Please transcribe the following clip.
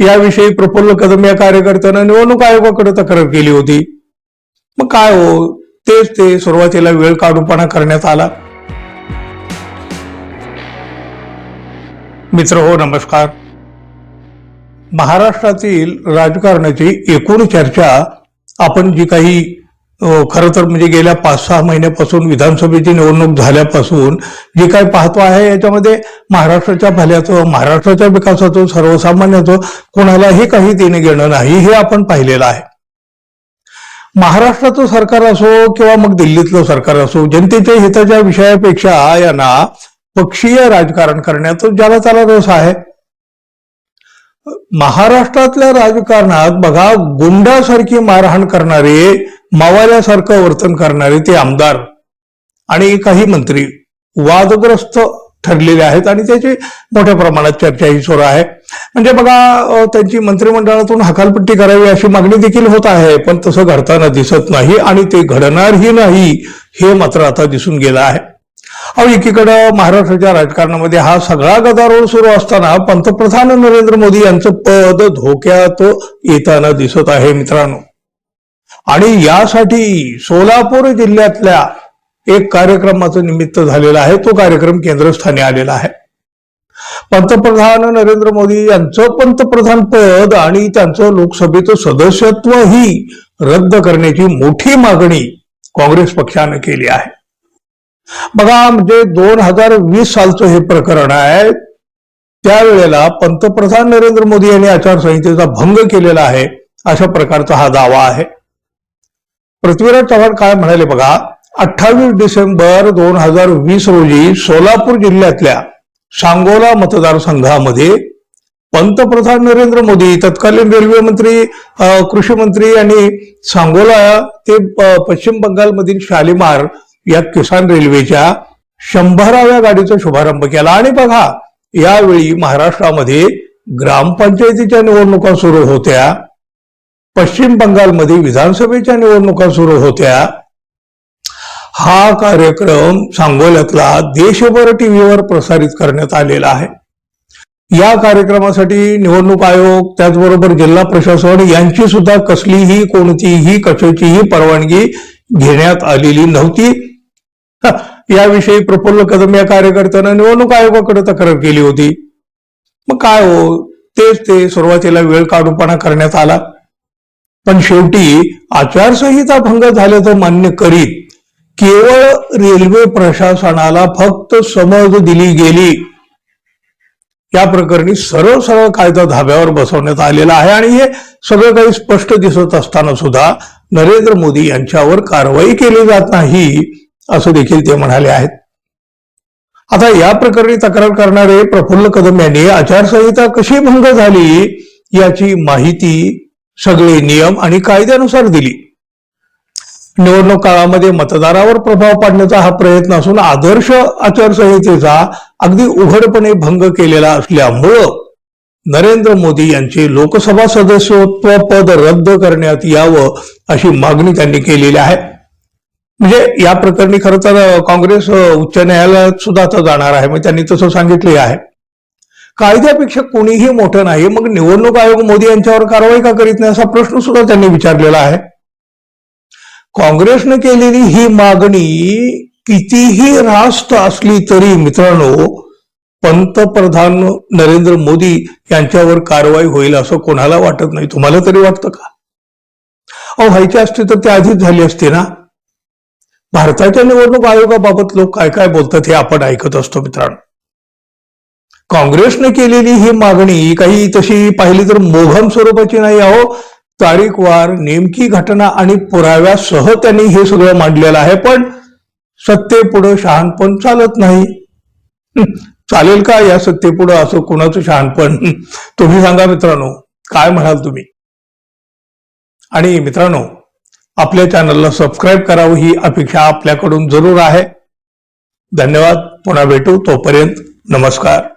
याविषयी प्रफुल्ल कदम या कार्यकर्त्यानं निवडणूक आयोगाकडे तक्रार केली होती. मग काय हो? तेच ते सुरुवातीला वेळ काढूपणा करण्यात आला. मित्र हो नमस्कार. महाराष्ट्रातील राजकारणाची एकूण चर्चा आपण जी काही हो, खरं तर म्हणजे गेल्या पाच सहा महिन्यापासून विधानसभेची निवडणूक झाल्यापासून जे काही पाहतो आहे याच्यामध्ये महाराष्ट्राच्या भल्याचं महाराष्ट्राच्या विकासाचं सर्वसामान्याचं कोणालाही काही देणं घेणं नाही हे आपण पाहिलेलं आहे. महाराष्ट्राचं सरकार असो किंवा मग दिल्लीतलं सरकार असो जनतेच्या हिताच्या विषयापेक्षा यांना पक्षीय राजकारण करण्यात ज्याला त्याला रस आहे. महाराष्ट्रातल्या राजकारणात बघा गुंडासारखी मारहाण करणारे मावाल्यासारखं वर्तन करणारे ते आमदार आणि काही मंत्री वादग्रस्त ठरलेले आहेत आणि त्याची मोठ्या प्रमाणात चर्चा ही सुरू आहे. म्हणजे बघा त्यांची मंत्रिमंडळातून हकालपट्टी करावी अशी मागणी देखील होत आहे पण तसं घडताना दिसत नाही आणि ते घडणारही नाही हे मात्र आता दिसून गेलं आहे. अहो एकीकडं महाराष्ट्राच्या राजकारणामध्ये हा सगळा गदारोळ सुरू असताना पंतप्रधान नरेंद्र मोदी यांचं पद धोक्यात येताना दिसत आहे मित्रांनो. आणि यासाठी सोलापूर जिल्ह्यातल्या एक कार्यक्रमाचं निमित्त झालेला आहे. तो कार्यक्रम केंद्रस्थानी आलेला आहे. पंतप्रधान नरेंद्र मोदी यांचं पंतप्रधान पद आणि त्यांचं लोकसभेचं सदस्यत्वही रद्द करण्याची मोठी मागणी काँग्रेस पक्षानं केली आहे. बघा म्हणजे दोन हजार वीस सालचं हे प्रकरण आहे. त्यावेळेला पंतप्रधान नरेंद्र मोदी यांनी आचारसंहितेचा भंग केलेला आहे. अशा प्रकारचा हा दावा आहे. पृथ्वीराज चव्हाण काय म्हणाले बघा अठ्ठावीस डिसेंबर दोन हजार वीस रोजी सोलापूर जिल्ह्यातल्या सांगोला मतदारसंघामध्ये पंतप्रधान नरेंद्र मोदी तत्कालीन रेल्वे मंत्री कृषी मंत्री आणि सांगोला ते पश्चिम बंगालमधील शालिमार या किसान रेल्वेच्या शंभराव्या गाडीचा शुभारंभ केला. आणि बघा यावेळी महाराष्ट्रामध्ये ग्रामपंचायतीच्या निवडणुका सुरू होत्या. पश्चिम बंगालमध्ये विधानसभेच्या निवडणुका सुरू होत्या. हा कार्यक्रम सांगोल्यातला देशभर टीव्हीवर प्रसारित करण्यात आलेला आहे. या कार्यक्रमासाठी निवडणूक आयोग त्याचबरोबर जिल्हा प्रशासन यांची सुद्धा कसलीही कोणतीही कशाचीही परवानगी घेण्यात आलेली नव्हती. याविषयी प्रफुल्ल कदम या कार्यकर्त्यानं निवडणूक आयोगाकडे तक्रार केली होती. मग काय हो तेच ते सुरुवातीला वेळ काढूपणा करण्यात आला. पण शेवटी आचारसंहिता भंग झाल्याचं मान्य करीत. केवळ रेल्वे प्रशासनाला फक्त समज दिली गेली. या प्रकरणी सरळ सरळ कायदा धाब्यावर बसवण्यात आलेला आहे आणि हे सगळं काही स्पष्ट दिसत असताना सुद्धा नरेंद्र मोदी यांच्यावर कारवाई केली जात नाही असं देखील ते म्हणाले आहेत. आता या प्रकरणी तक्रार करणारे प्रफुल्ल कदम यांनी आचारसंहिता कशी भंग झाली याची माहिती सगळे नियम आणि कायद्यानुसार दिली. निवडणूक काळामध्ये मतदारावर प्रभाव पाडण्याचा हा प्रयत्न असून आदर्श आचारसंहितेचा अगदी उघडपणे भंग केलेला असल्यामुळं नरेंद्र मोदी यांचे लोकसभा सदस्यत्व पद रद्द करण्यात यावं अशी मागणी त्यांनी केलेली आहे. म्हणजे या प्रकरणी खरं तर काँग्रेस उच्च न्यायालयात सुद्धा आता जाणार आहे. मग त्यांनी तसं सांगितले आहे. कायद्यापेक्षा कोणीही मोठं नाही मग निवडणूक आयोग मोदी यांच्यावर कारवाई का करीत नाही असा प्रश्न सुद्धा त्यांनी विचारलेला आहे. काँग्रेसनं केलेली ही मागणी कितीही रास्त असली तरी मित्रांनो पंतप्रधान नरेंद्र मोदी यांच्यावर कारवाई होईल असं कोणाला वाटत नाही? तुम्हाला तरी वाटतं का? अहो व्हायची असते तर ते आधीच झाली असते ना? भारताच्या निवडणूक आयोगाबाबत लोक काय काय बोलतात हे आपण ऐकत असतो मित्रांनो. काँग्रेसने केलेली ही मागणी काही तशी पाहिली तर मोघम स्वरूपाची नाही अहो. तारीखवार नेमकी घटना आणि पुराव्यासह त्यांनी हे सगळं मांडलेलं आहे पण सत्तेपुढं शहाणपण चालत नाही. चालेल का या सत्तेपुढं असं कुणाचं शहाणपण? तुम्ही सांगा मित्रांनो काय म्हणाल तुम्ही? आणि मित्रांनो आपल्या चॅनलला सबस्क्राईब करावं ही अपेक्षा आपल्याकडून जरूर आहे. धन्यवाद पुन्हा भेटू तोपर्यंत नमस्कार.